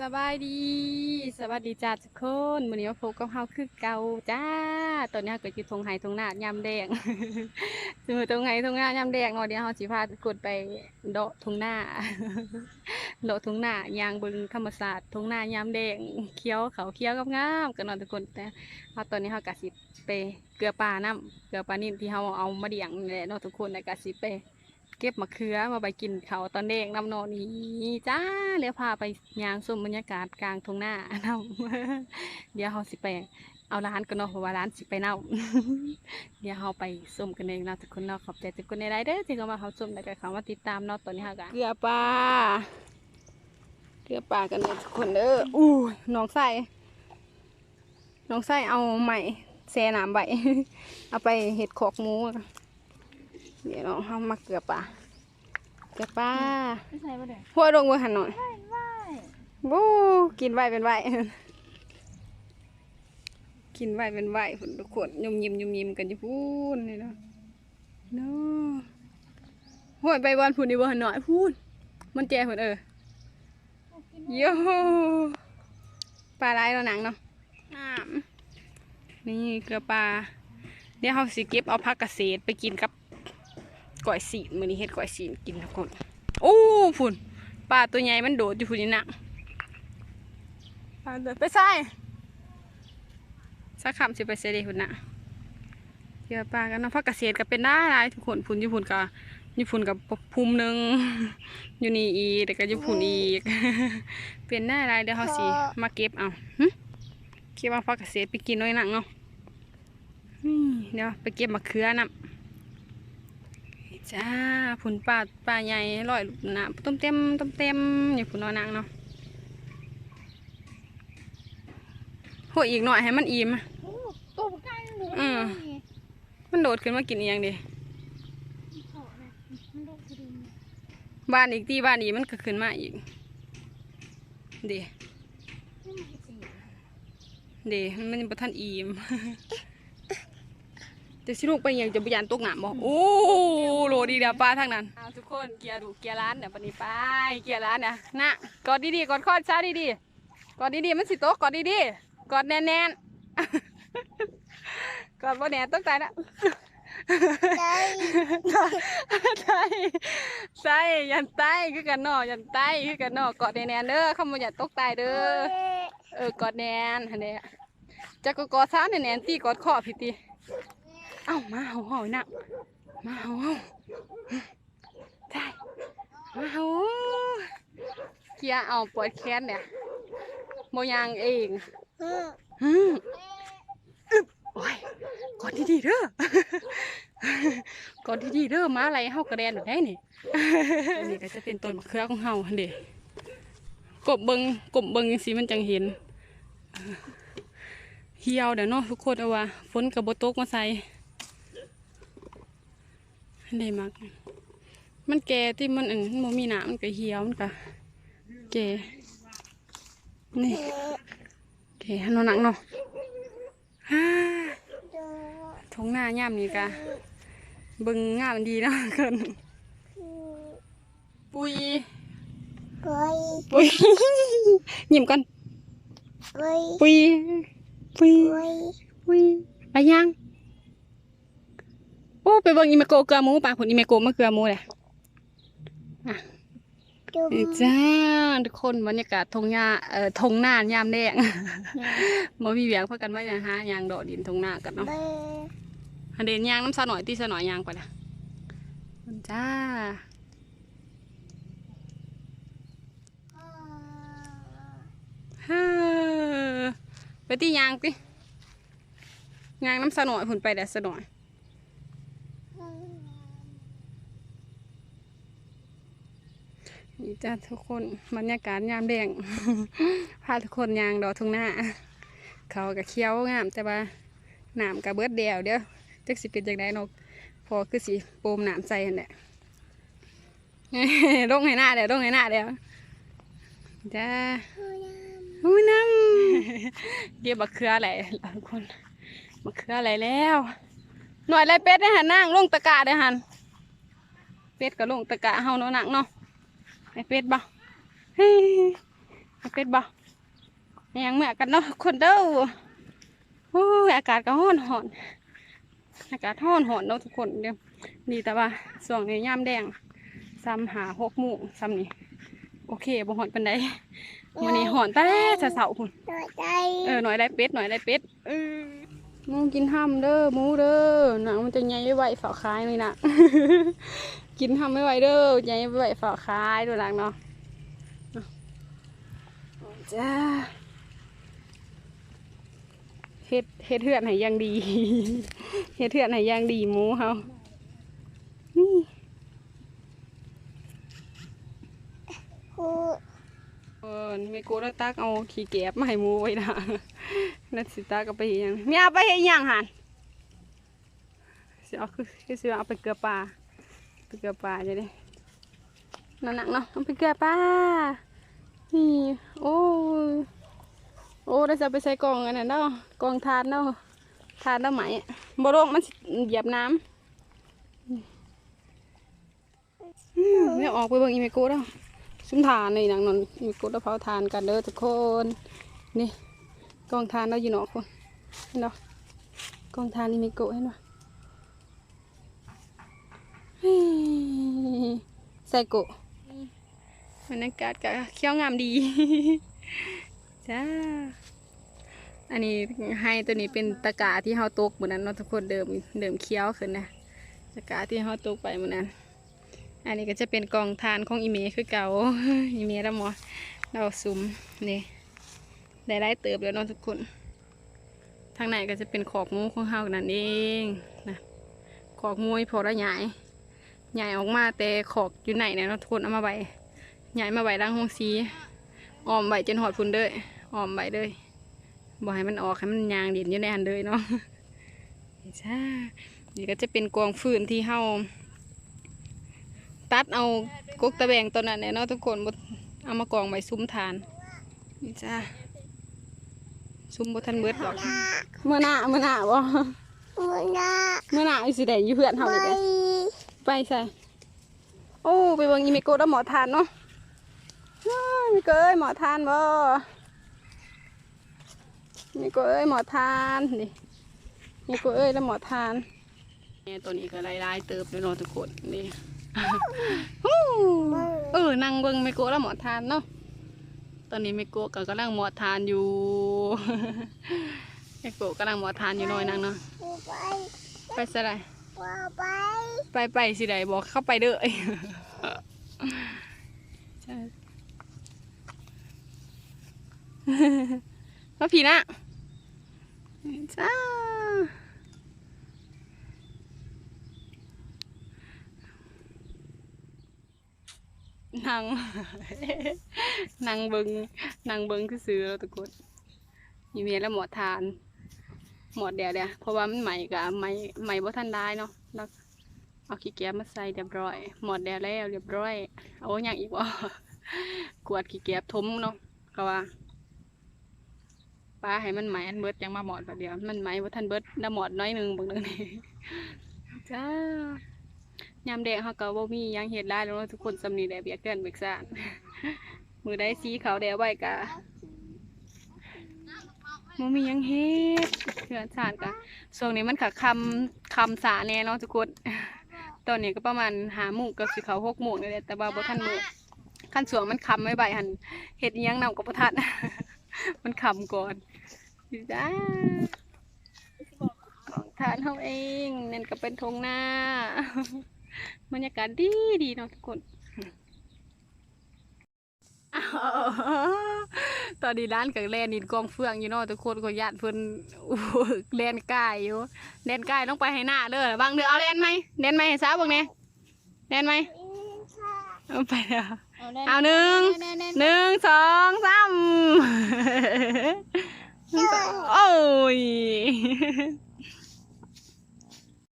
สบายดี สวัสดีจ้าทุกคนมื้อนี้มาพบกับเฮาคือเก่าจ้า ตอนนี้เฮาก็อยู่ทงไห้ทงหน้ายามแดงสมมุติทงไห้ทงหน้ายามแดงเนาะเดี๋ยวเฮาสิพากดไปเดาะทงหน้าเดาะทงหน้ายางบิ่งธรรมศาสตร์ทงหน้ายามแดงเขียวเขาเขียวงามๆกันเนาะทุกคนแต่เฮาตอนนี้เฮาก็สิไปเกลือปลาน้ำเกลือปลานิ่มที่เฮาเอามาเลี้ยงนี่แหละเนาะทุกคนแล้วก็สิไป เก็บมะเขือมาไปกินเขาตอนเด็กน้ำนอนนี้จ้าเดี๋ยวพาไปยางชมบรรยากาศกลางทงหน้าน้ำเดี๋ยวเราสิไปเอาร้านกันเนาะเพราะว่าร้านสิไปเน่าเดี๋ยวเราไปชมกันเองเนาะทุกคนเนาะขอบใจทุกคนในไลน์เด้อที่เข้ามาเขาชมแล้วก็เข้ามาติดตามเนาะตอนนี้ค่ะกันเกลือปลาเกลือปลากันเลยทุกคนเด้ออู้น้องใส่น้องใส่เอาใหม่แซ่น้ำใบเอาไปเห็ดขอกหมู เดี๋ยวเราเอามาเกลือปลาเกลือปลาไม่ใช่ปะเดี๋ยวหัวลงมือหันหน่อยไม่ไม่บู๊กินไว้เป็นไว้กินไว้เป็นไว้ผลทุกคนยุ่มยิ้มยุ่มยิ้มกันอยู่พูนนี่เนาะเนาะหัวไปวันพูนดีบ่หันหน่อยพูนมันแจ่ผลเออโย่ปลาไหลเราหนังเนาะน้ำนี่เกลือปลาเดี๋ยวเราสิเก็บเอาผักเกษตรไปกินกับ ก้อยสีนมื้อนี้เฮ็ดก้อยสีนกินทุกคนโอ้ฝุ่นปลาตัวใหญ่มันโดดอยู่ฝุ่นนี่นะปลาเดินไปใส่สักคำสิไปเสด็จฝุ่นน่ะเกี่ยวปลากันเนาะพักเกษตรก็เป็นได้หลายทุกคนฝุ่นอยู่ฝุ่นกับอยู่ฝุ่นกับภูมิหนึ่งอยู่นี่อีกแต่ก็อยู่ฝุ่นอีก เป็นได้หลายเดี๋ยวเขาสิมาเก็บเอาหึเก็บเอาพักเกษตรไปกินน้อยหนังเนาะนี่เดี๋ยวไปเก็บมะเขือน่ะ จ้าผุนปลาปลาใหญ่ลอยลูกน้ำต้มเต็มต้มเต็มอย่าผุนนอนนางเนาะหัวอีกหน่อยให้มันอิ่มโอ้ตัวใกล้หนูอืมมันโดดขึ้นมากินอีหยังเดีเขาเนี่ยมันโดดกระดิ่งบ้านอีกที่บ้านอีกมันก็ขึ้นมาอีกเดีนี่มันสิเดีมันยังบ่ทันอิ่มจะสิลูกไปอิหยังจะบยานตกน้ำบ่โอ้โหล ดีเดียวปลาทางนั้นเอาทุกคนเกียร์ดูเกียร์ร้านเดี๋ยวปนี้ไปเกียร์ร้านเนี่ยนะกอดดีๆกอดคอดช้าดีๆกอดดีๆมันสิโตกกอดดีๆกอดแน่นๆกอดบ่แน่นต้องตายนะใจใช่ใช่ยันใต้คือกันเนาะยันใต้คือกันเนาะกอดแน่นๆเด้อคำว่าอย่าตกตายเด้อเออกอดแน่นหั่นเด้จะก็กอดซ้าแน่นๆตีกอดคอพี่ติเอ้ามาเฮาเฮานักมาเฮาเฮา ได้มาเฮาเกียร์เอาปวดแขนเนี่ยโมยางเองอืมโอ้ยกอดดีๆเด้อกอดดีๆเด้อมาอะไรเฮากระแดนอยู่ได้นี่นนี้ก็จะเป็นต้นมะเขือของเฮาหั่นเด้กบเบิงกบเบิงจังซี่มันจังเห็นเออเหี่ยวเดี๋ยวเนาะทุกคนเอาว่าฝนกับบตกมาใส่ อันเด้มักมันแก่ที่มันอันมันบ่มีหน้ำมันก็เหี่ยวมันก็แก่นี่แก่เนาะหนังเนาะฮ่าทงหน้าย่ามนี่กะเบิ่งงามดีเนาะเกินปุยก้อยปุยยิ้มกันก้อยปุยปุยก้อยปุยไปยัง โอ้ไปเบิ่งอีเมโกเกลือหมูป่าผลอีเมโกมาเกลือหมูเลยจุ่มนี่จ้าทุกคนบรรยากาศทงหญ้าเอ่อทงหน้ายามแดงบ่มีเบียงเพื่อกันว่าอย่างหายางดอกดินทงหน้ากันเนาะเบอร์อันเดนยางน้ำสะหน่อยตีสะหน่อยยางไปละมันจ้าฮ่าไปที่ยางติยางน้ำสะหน่อยผุนไปแต่สะหน่อย นี่ จ้าทุกคนบรรยากาศยามแดง พาทุกคนยางดอกทุ่งหน้า เขากับเคี้ยวงามแต่ว่าหนามกับเบิดเดียวเดี๋ยวจักสิเป็นจังไดนก พอคือสิโปมหนามใส่นั่นแหละลงให้หน้าเดี๋ยวลงให้หน้าเดี๋ยวจ้าอุ้น้ำเดี๋ยวบักเขืออะไรทุกคนบักเขืออะไรแล้ว หน่อยไรเป็ดได้หันนั่งลงตะกาได้หันเป็ดก็ลงตะกาเฮาเนาะนังเนาะ ไอเป็ดบ่เฮ้ยเอาเป็ดบ่ยังเมื่อกันเนาะคนเด้อโอ้ยอากาศก็ร้อนหอนอากาศร้อนหอนเนาะทุกคนเดียวดีแต่ว่าส่วงนี้ยามแดงซ้ำหาหกโมงซ้ำนี่โอเคบ่หอนปานใดวันนี้หอนแต่เสาๆพุ่นหน่อยใจเออหน่อยได้เป็ดหน่อยได้เป็ดเออหมูกินห้ำเด้อหมูเด้อหนังมันจะใหญ่ไว้ฝากคายเลยนะ กินห้ำไม่ไหวเด้อใหญ่ไว้ฝากคายดูหลังเนาะเอาจ้าเฮ็ดเฮ็ดเถื่อนให้อยังดีเฮ็ดเถื่อนให้อยังดีหมูเฮานี่ครูเออไม่โกแล้วตักเอาขี้แกบมาให้หมูไว้นะแล้วสิตักเอาไปเฮ็ดหยังมีเอาไปเฮ็ดหยังหันสิเอาคือคือสิเอาไปเกลือปลาไป เกลือปลาจะได้นั่นหนักเนาะเอาไปเกลือปลานี่โอ้ยโอ้ได้จะไปใส่กล่องอันนั้นเนาะกล่องทานเนาะทานแล้วไหมบ่ลงมันเหยียบน้ำอืมเนี่ยออกไปเบิ่งอีเมโก้แล้วซุ้มทานนี่นางนอนอีเมโก้แล้วเผาทานกันเด้อทุกคนนี่กล่องทานเราอยู่เนาะคนเห็นเนาะกล่องทานอีเมโก้เห็นเนาะ ใส่กุบรรยากาศก็เขียวงามดี จ้า อันนี้ให้ตัวนี้เป็นตะกาที่เฮาตกเหมือนนั้นเนาะทุกคนเดิมเดิมเคี้ยวขึ้นนะตะกาที่เฮาตกไปเหมือนนั้น อันนี้ก็จะเป็นกองทานของอีเมคือเก่าอีเมแล้วหมอเราซุ่มนี่ได้ไล่เติบแล้วเนาะทุกคน ทางไหนก็จะเป็นขอกหมูของเฮานั่นเองนะขอกมวยพอละใหญ่ ใหญ่ออกมาแต่ขอกอยู่ไหนเนี่ยเนาะทุกคนเอามาไว้ใหญ่มาไว้ล้างห้องซีออมไว้จนหอดพุ่นเด้อออมไว้เด้อบ่ให้มันออกให้มันยางดินอยู่ในอันเด้อเนาะนี่จ้านี่ก็จะเป็นกองฟืนที่เฮาตัดเอากกตะแบงตัวนั้นเนี่ยเนาะทุกคนบ่เอามากองไว้ซุ้มทานนี่จ้าซุ้มบ่ทันเบิดดอกเมื่อหน้าเมื่อหน้าบ่มือหน้าเมื่อหน้าอีสิได้อยู่เพื่อนเฮาไปเลยเด้ ไปใส่โอ้ไปเบิ่งอีเมโกะแล้วหมอทานเนาะอ้าวอีเมโกะเอ้ยหมอทานบ่อีเมโกะเอ้ยหมอทานนี่อีเมโกะเอ้ยแล้วหมอทานเนี่ยตัวนี้ก็ลายๆเติบเลยเนาะทุกคนนี่เออนั่งเบิ่งเมโกะแล้วหมอทานเนาะตอนนี้เมโกะก็กำลังหมอทานอยู่เมโกะกำลังหมอทานอยู่น้อยนังเนาะไปไปส่ไร ไปไปไปสิไดบอกเข้าไปเด้อใช่พ่อผีนะจ้านั่งนั่งเบิงนั่งเบิงคือซื้อแล้วทุกคนมีเมียแล้วหมอทาน หมดเดียวเดียวเพราะว่ามันใหม่กับใหม่ใหม่บ่ทันได้เนาะแล้วเอาขี้แก้มาใส่เรียบร้อย หมดเดียวแล้วเรียบร้อยเอาอย่างอีกบ่กวาดขี้แก้ทมเนาะก็ว่าป้าให้มันไหมอันเบิดยังมาหมดประเดียวมันไหมบ่ทันเบิดน้ำหมดน้อยหนึงบางเนึงนี่จ้ายามแดงเฮาก็บ่มีหยังเฮ็ดได้แล้วเนาะทุกคนสำนีได้เบียกเกินเบิกซ่านมือได้สีขาวแดงไว้กะมันมีหยังเฮ็ด เถื่อนสารกะช่วงนี้มันค่ะคำคำสาแน่เนาะทุกคนตอนนี้ก็ประมาณหาโมงกับสิเขาหกโมงนี่แหละแต่ว่าบ่ทันมือขั้นสวงมันคำไม่ใบหันเฮ็ดยังนำกับบ่ทันมันคำก่อนจ้าของทานเฮาเองนั่นก็เป็นทงหน้าบรรยากาศดีดีเนาะทุกคนอ้าว ตอนนี้ร้านกับแลนดินกองเฟืองอยู่เนาะทุกคนก็ญาติเพิ่นอู้แลนกายอยู่แลนกายต้องไปให้หน้าเด้อบางเดือเอาแลนไหมแลนไหมให้สาวเบิ่งแหน่แลนไหมเอาไปเด้อเอาหนึ่งหนึ่งสองสามโอ้ย